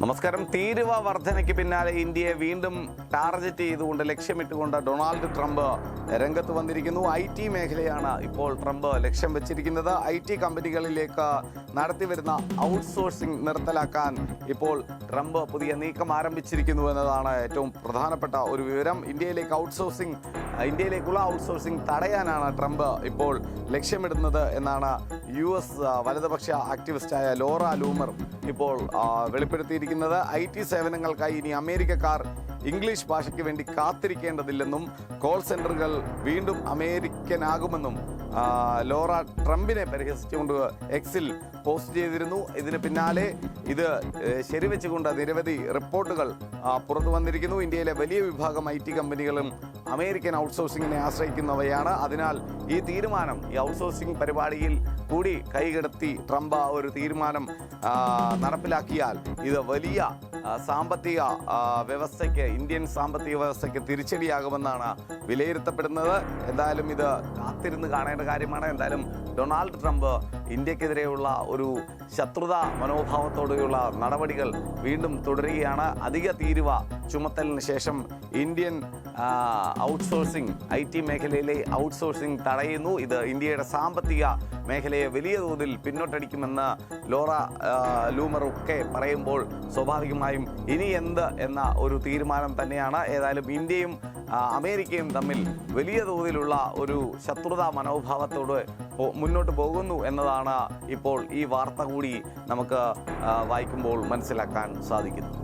നമസ്കാരം. തീരുവ വർധനയ്ക്ക് പിന്നാലെ ഇന്ത്യയെ വീണ്ടും ടാർഗറ്റ് ചെയ്തുകൊണ്ട് ലക്ഷ്യമിട്ടുകൊണ്ട് ഡൊണാൾഡ് ട്രംപ് രംഗത്ത് വന്നിരിക്കുന്നു. ഐ ടി മേഖലയാണ് ഇപ്പോൾ ട്രംപ് ലക്ഷ്യം വെച്ചിരിക്കുന്നത്. ഐ ടി കമ്പനികളിലേക്ക് നടത്തിവരുന്ന ഔട്ട്സോഴ്സിംഗ് നിർത്തലാക്കാൻ ഇപ്പോൾ ട്രംപ് പുതിയ നീക്കം ആരംഭിച്ചിരിക്കുന്നു എന്നതാണ് ഏറ്റവും പ്രധാനപ്പെട്ട ഒരു വിവരം. ഇന്ത്യയിലേക്ക് ഔട്ട്സോഴ്സിംഗ് ഇന്ത്യയിലേക്കുള്ള ഔട്ട്സോഴ്സിംഗ് തടയാനാണ് ട്രംപ് ഇപ്പോൾ ലക്ഷ്യമിടുന്നത് എന്നാണ് യു എസ് വലതുപക്ഷ ആക്ടിവിസ്റ്റായ ലോറ ലൂമർ ഇപ്പോൾ ആ, വെളിപ്പെടുത്തിയിരിക്കുന്നത് ഐ ടി സേവനങ്ങൾക്കായി. ഇനി അമേരിക്കക്കാർ ഇംഗ്ലീഷ് ഭാഷയ്ക്ക് വേണ്ടി കാത്തിരിക്കേണ്ടതില്ലെന്നും കോൾ സെന്ററുകൾ വീണ്ടും അമേരിക്കനാകുമെന്നും ലോറ ട്രംപിനെ പരിഹസിച്ചുകൊണ്ട് എക്സിൽ പോസ്റ്റ് ചെയ്തിരുന്നു. ഇതിന് പിന്നാലെ ഇത് ശരിവെച്ചുകൊണ്ട് നിരവധി റിപ്പോർട്ടുകൾ പുറത്തു വന്നിരിക്കുന്നു. ഇന്ത്യയിലെ വലിയ വിഭാഗം ഐ ടി കമ്പനികളും അമേരിക്കൻ ഔട്ട്സോഴ്സിങ്ങിനെ ആശ്രയിക്കുന്നവയാണ്. അതിനാൽ ഈ തീരുമാനം ഈ ഔട്ട്സോഴ്സിംഗ് പരിപാടിയിൽ കൂടി കൈകടത്തി ട്രംപ് ഒരു തീരുമാനം നടപ്പിലാക്കിയാൽ ഇത് വലിയ സാമ്പത്തിക വ്യവസ്ഥയ്ക്ക് ഇന്ത്യൻ സാമ്പത്തിക വ്യവസ്ഥയ്ക്ക് തിരിച്ചടിയാകുമെന്നാണ് വിലയിരുത്തപ്പെടുന്നത്. എന്തായാലും ഇത് കാത്തിരുന്ന് കാണേണ്ട കാര്യമാണ്. എന്തായാലും ഡൊണാൾഡ് ട്രംപ് ഇന്ത്യക്കെതിരെയുള്ള ഒരു ശത്രുത മനോഭാവത്തോടെയുള്ള നടപടികൾ വീണ്ടും തുടരുകയാണ്. അധിക തീരുവ ചുമത്തലിന് ശേഷം ഇന്ത്യൻ ഔട്ട്സോഴ്സിംഗ് ഐ ടി മേഖലയിലെ ഔട്ട്സോഴ്സിംഗ് തടയുന്നു. ഇത് ഇന്ത്യയുടെ സാമ്പത്തിക മേഖലയെ വലിയ തോതിൽ പിന്നോട്ടടിക്കുമെന്ന് ലോറ ലൂമർ ഒക്കെ പറയുമ്പോൾ സ്വാഭാവികമായും ഇനി എന്ത് എന്ന ഒരു തീരുമാനം തന്നെയാണ്. ഏതായാലും ഇന്ത്യയും അമേരിക്കയും തമ്മിൽ വലിയ തോതിലുള്ള ഒരു ശത്രുതാ മനോഭാവത്തോട് മുന്നോട്ട് പോകുന്നു എന്നതാണ് ഇപ്പോൾ ഈ വാർത്ത കൂടി നമുക്ക് വായിക്കുമ്പോൾ മനസ്സിലാക്കാൻ സാധിക്കുന്നത്.